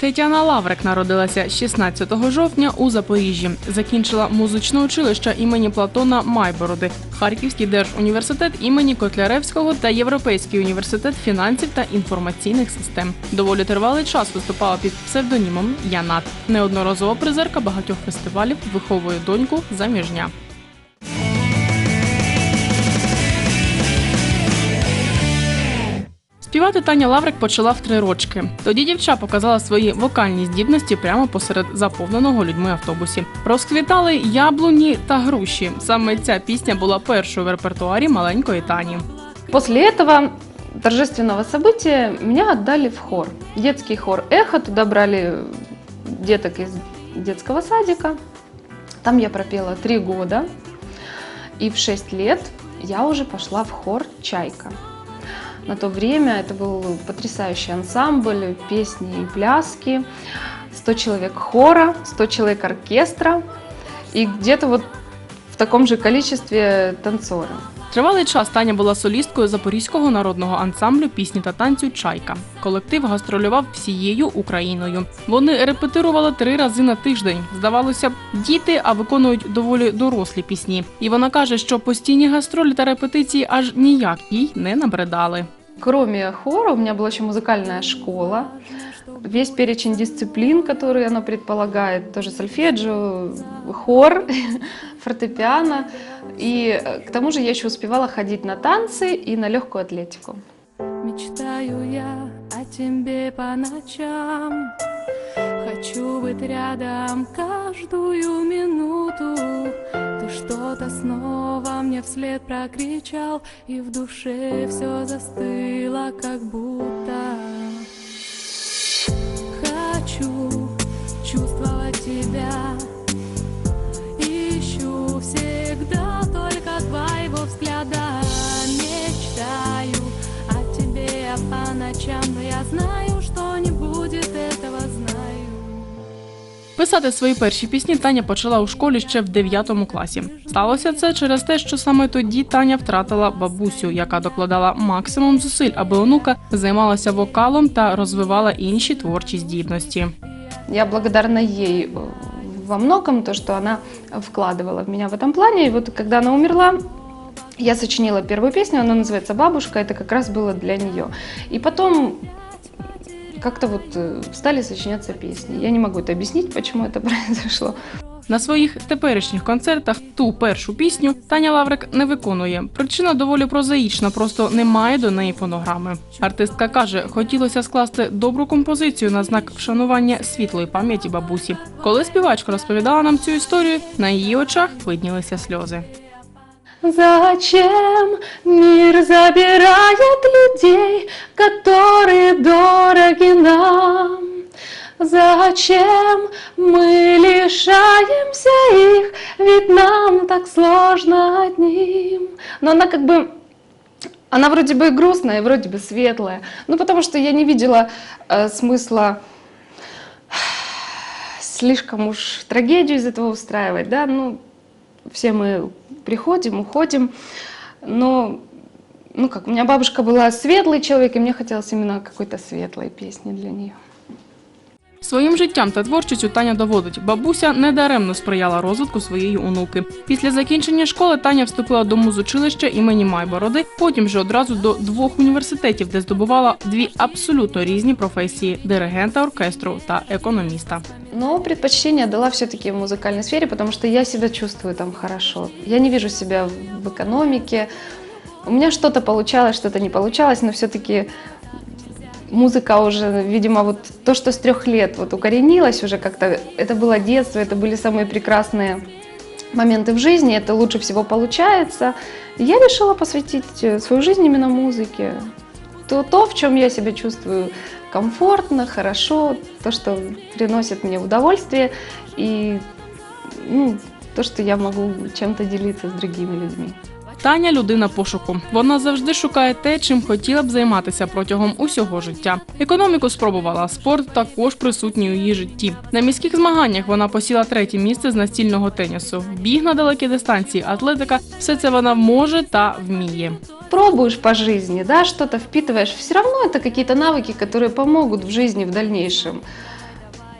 Тетяна Лаврик народилася 16 жовтня у Запоріжжі. Закінчила музичне училище імені Платона Майбороди, Харківський держуніверситет імені Котляревського та Європейський університет фінансів та інформаційних систем. Доволі тривалий час виступала під псевдонімом Янат. Неодноразова призерка багатьох фестивалів виховує доньку заміжня. Співати Таня Лаврик почала в три рочки. Тоді дівча показала свої вокальні здібності прямо посеред заповненого людьми автобусі. Розквітали яблуні та груші. Саме ця пісня була першою в репертуарі маленької Тані. После этого торжественного события меня отдали в хор. Детский хор «Эхо». Туда брали деток из детского садика. Там я пропела три года. И в шесть лет я уже пошла в хор «Чайка». На то время это был потрясающий ансамбль, песни и пляски, 100 человек хора, 100 человек оркестра и где-то вот в таком же количестве танцоры. Тривалий час Таня була солісткою Запорізького народного ансамблю пісні та танцю Чайка. Колектив гастролював всією Україною. Вони репетирували три рази на тиждень. Здавалося б, діти, а виконують доволі дорослі пісні. І вона каже, що постійні гастролі та репетиції аж ніяк їй не набридали. Кроме хора, у меня была еще музыкальная школа. Весь перечень дисциплин, которые она предполагает, тоже сольфеджио, хор, фортепиано. И э, к тому же я еще успевала ходить на танцы и на легкую атлетику. Мечтаю я о тебе по ночам Хочу быть рядом каждую минуту Ты что-то снова мне вслед прокричал И в душе все застыло как будто Хочу чувствовать тебя Писати свої перші пісні Таня почала у школі ще в 9 класі. Сталося це через те, що саме тоді Таня втратила бабусю, яка докладала максимум зусиль, аби онука займалася вокалом та розвивала інші творчі здібності. Я благодарна ей э, во многом, то, что она вкладывала в меня в этом плане. И вот когда она умерла, я сочинила первую песню, она называется «Бабушка», это как раз было для нее. И потом как-то вот э, стали сочиняться песни. Я не могу это объяснить, почему это произошло. На своїх теперішніх концертах ту першу пісню Таня Лаврик не виконує. Причина доволі прозаїчна, просто немає до неї фонограми. Артистка каже, хотілося скласти добру композицію на знак вшанування світлої пам'яті бабусі. Коли співачка розповідала нам цю історію, на її очах виднілися сльози. Зачем мир забирает людей, которые дороги нам? Зачем мы лишаемся их, ведь нам так сложно одним? Но она как бы она вроде бы и грустная, и вроде бы светлая. Ну, потому что я не видела э, смысла слишком уж трагедию из этого устраивать, да, ну, все мы приходим, уходим, но, ну, как, у меня бабушка была светлый человек, и мне хотелось именно какой-то светлой песни для нее. Своїм життям та творчістю Таня доводить, бабуся недаремно сприяла розвитку своєї онуки. Після закінчення школи Таня вступила до музучилища імені Майбороди, потім же одразу до двох університетів, де здобувала дві абсолютно різні професії диригента оркестру та економіста. Но предпочтение дала все-таки в музыкальной сфере, потому что я себя чувствую там хорошо. Я не вижу себя в экономике. У меня что-то получалось, что-то не получалось, но все-таки музыка уже, видимо, вот то, что с трех лет вот укоренилось уже как-то, это было детство, это были самые прекрасные моменты в жизни, это лучше всего получается. Я решила посвятить э, свою жизнь именно музыке. То, то, в чем я себя чувствую комфортно, хорошо, то, что приносит мне удовольствие, и ну, то, что я могу чем-то делиться с другими людьми. Таня людина пошуку. Вона завжди шукає те, чим хотіла б займатися протягом усього життя. Економіку спробувала, спорт також присутній у її житті. На міських змаганнях вона посіла третє місце з настільного тенісу. Біг на далекі дистанції, атлетика все це вона може та вміє. Пробуешь по жизни, да, что-то впитываешь, все равно это какие-то навыки, которые помогут в жизни в дальнейшем.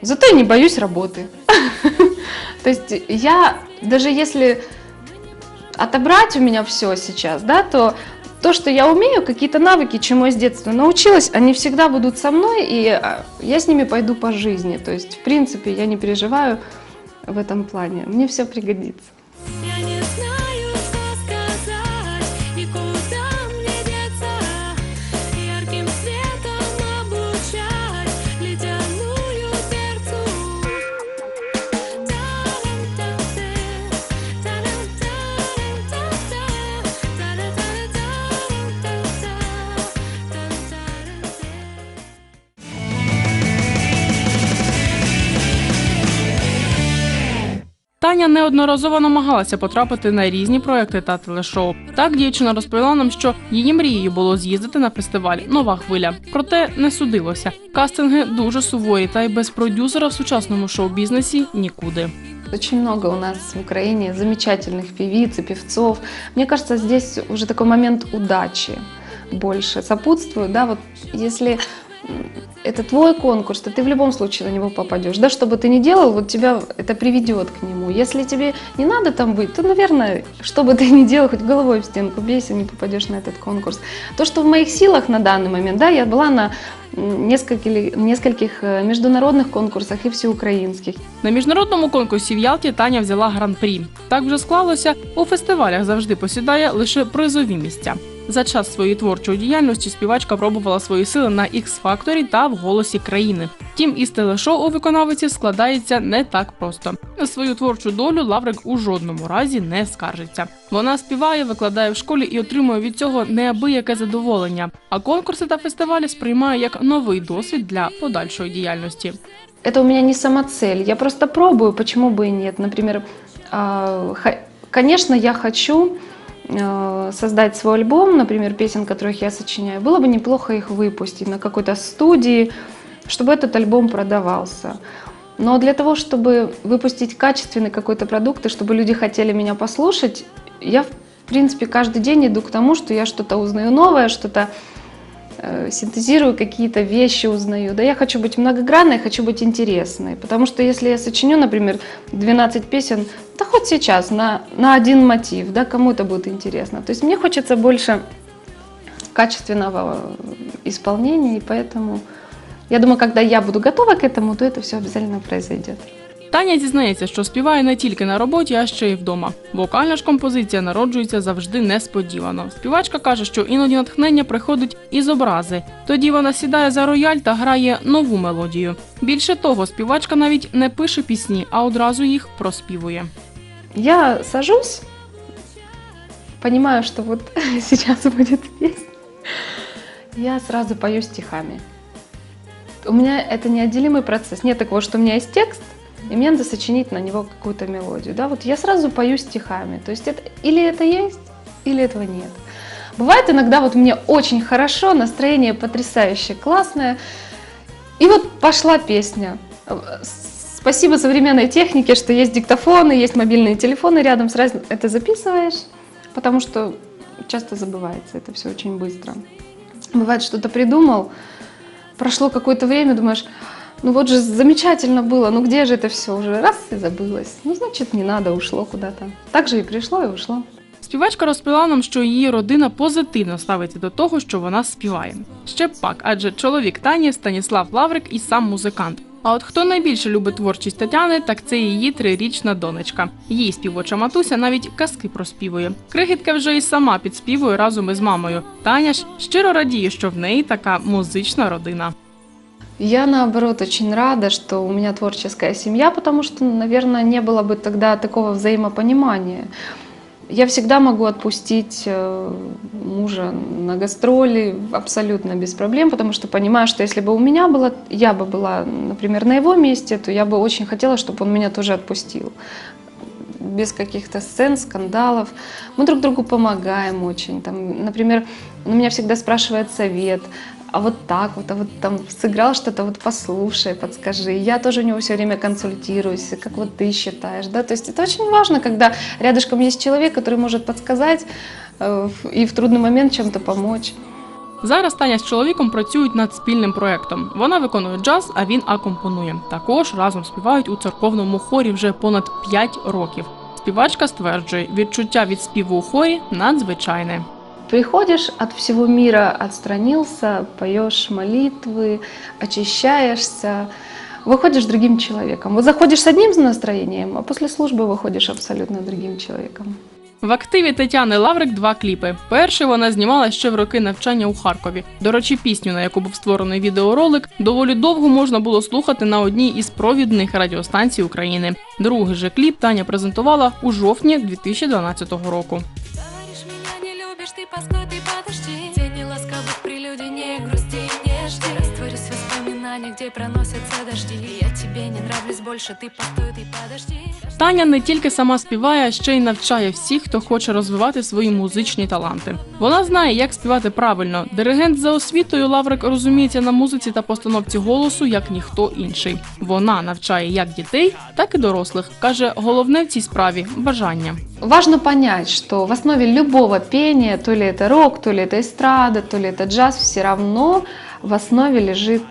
Зато я не боюсь работы. То есть я, даже если отобрать у меня все сейчас, да, то то, что я умею, какие-то навыки, чему я с детства научилась, они всегда будут со мной, и а, я с ними пойду по жизни. То есть, в принципе, я не переживаю в этом плане. Мне все пригодится. Таня неодноразово намагалася потрапити на різні проекти та телешоу. Так дівчина розповіла нам, що її мрією було з'їздити на фестиваль Нова хвиля. Проте не судилося. Кастинги дуже суворі, та й без продюсера в сучасному шоу-бізнесі нікуди. Очень много у нас в Украине замечательных певиц и певцов. Мне кажется, здесь уже такой момент удачи больше сопутствует, да, вот если это твой конкурс, то ты в любом случае на него попадешь, да, что бы ты ни делал, вот тебя это приведет к нему. Если тебе не надо там быть, то, наверное, что бы ты ни делал, хоть головой в стенку бейся, не попадешь на этот конкурс. То, что в моих силах на данный момент, да, я была на м, нескольких, нескольких э, международных конкурсах и всеукраинских. На міжнародному конкурсі в Ялті Таня взяла гран-прі. Так вже склалося, у фестивалях завжди посідає лише призові місця. За час своєї творчої діяльності співачка пробувала свої сили на X-Factor та в голосі країни. Втім, із телешоу у виконавиці складається не так просто. На свою творчу долю Лаврик у жодному разі не скаржиться. Вона співає, викладає в школі і отримує від цього неабияке задоволення. А конкурси та фестивалі сприймає як новий досвід для подальшої діяльності. это у меня не самоцель. Я просто пробую, почему бы и нет. Например, а, ха- конечно, я хочу э, создать свой альбом, например, песен, которых я сочиняю. Было бы неплохо их выпустить на какой-то студии, чтобы этот альбом продавался. Но для того, чтобы выпустить качественный какой-то продукт, и чтобы люди хотели меня послушать, я, в принципе, каждый день иду к тому, что я что-то узнаю новое, что-то э, синтезирую какие-то вещи, узнаю. Да, я хочу быть многогранной, хочу быть интересной. Потому что если я сочиню, например, 12 песен, да хоть сейчас, на, на один мотив, да, кому это будет интересно. То есть мне хочется больше качественного исполнения, и поэтому я думаю, когда я буду готова к этому, то это все обязательно произойдет. Таня зізнається, що співає не тільки на роботі, а ще й вдома. Вокальна ж композиція народжується завжди несподівано. Співачка каже, що іноді натхнення приходить із образи. Тоді вона сідає за рояль та грає нову мелодію. Більше того, співачка навіть не пише пісні, а одразу їх проспівує. Я сажусь, понимаю, что вот сейчас будет песня, я сразу пою стихами. У меня это неотделимый процесс. Нет такого, что у меня есть текст, и мне надо сочинить на него какую-то мелодию. Да? Вот я сразу пою стихами. То есть это, или это есть, или этого нет. Бывает иногда вот мне очень хорошо, настроение потрясающее, классное. И вот пошла песня. Спасибо современной технике, что есть диктофоны, есть мобильные телефоны рядом, сразу это записываешь, потому что часто забывается это все очень быстро. Бывает, что-то придумал, прошло какое-то время, думаешь, ну вот же замечательно было, ну где же это все уже, раз и забылось. Ну значит не надо, ушло куда-то. Так же и пришло, и ушло. Співачка розповіла нам, що її родина позитивно ставиться до того, що вона співає. Ще б пак, адже чоловік Тані Станіслав Лаврик і сам музикант. А от хто найбільше любить творчість Тетяни, так це її трирічна донечка. Її співоча матуся навіть казки проспівує. Крихітка вже і сама підспівує разом із мамою. Таня ж щиро радіє, що в неї така музична родина. Я, наоборот, очень рада, что у меня творческая семья, потому что, наверное, не было бы тогда такого взаимопонимания. Я всегда могу отпустить э, мужа на гастроли абсолютно без проблем, потому что понимаю, что если бы у меня было, я бы была, например, на его месте, то я бы очень хотела, чтобы он меня тоже отпустил. Без каких-то сцен, скандалов. Мы друг другу помогаем очень. Там, например, он меня всегда спрашивает совет, а вот так вот, а вот там сыграл что-то, вот послушай, подскажи. Я тоже у него все время консультируюсь, как вот ты считаешь, да, то есть это очень важно, когда рядышком есть человек, который может подсказать э, в- и в трудный момент чем-то помочь. Зараз Таня з чоловіком працюють над спільним проектом. Вона виконує джаз, а він акомпонує. Також разом співають у церковному хорі вже понад 5 років. Співачка стверджує, відчуття від співу у хорі надзвичайне. Приходишь от всего мира, отстранился, поешь молитвы, очищаешься, выходишь другим человеком. Вот заходишь с одним настроением, а после службы выходишь абсолютно другим человеком. В активі Тетяни Лаврик два кліпи. Перший вона знімала ще в роки навчання у Харкові. До речі, пісню, на яку був створений відеоролик, доволі довго можна було слухати на одній із провідних радіостанцій України. Другий же кліп Таня презентувала у жовтні 2012 року. Говоришь, меня не любишь, ты постой, где проносятся дожди Я тебе не нравлюсь больше, ты постой, ты подожди Таня не тільки сама співає, а ще й навчає всіх, хто хоче розвивати свої музичні таланти. Вона знає, як співати правильно. Диригент за освітою Лаврик розуміється на музиці та постановці голосу як ніхто інший. Вона навчає як дітей, так і дорослих. каже, головне в цій справі бажання. Важно понять, что в основе любого пения, то ли это рок, то ли это эстрада, то ли это джаз, все равно в основе лежит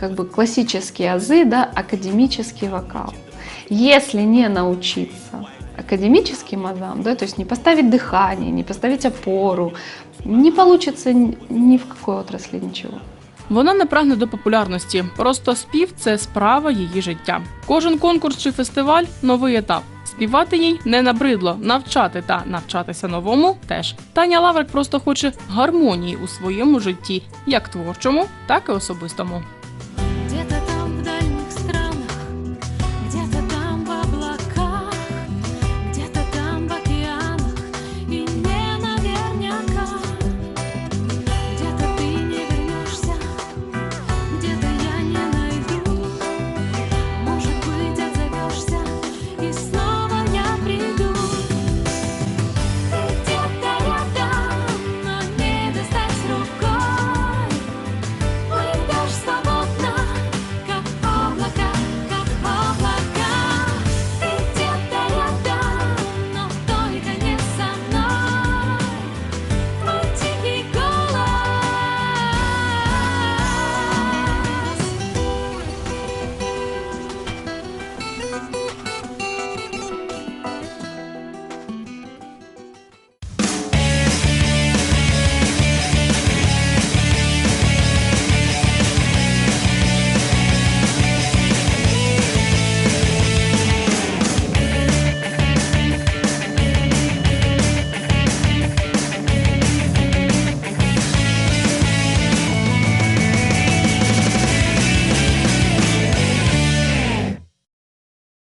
как бы классические азы, да, академический вокал. Если не научиться академическим азам, да, то есть не поставить дыхание, не поставить опору, не получится ни ни в какой отрасли ничего. Вона не прагне до популярності. Просто спів це справа її життя. Кожен конкурс чи фестиваль новий етап. Співати їй не набридло, навчати та навчатися новому теж. Таня Лаврик просто хоче гармонії у своєму житті, як творчому, так і особистому.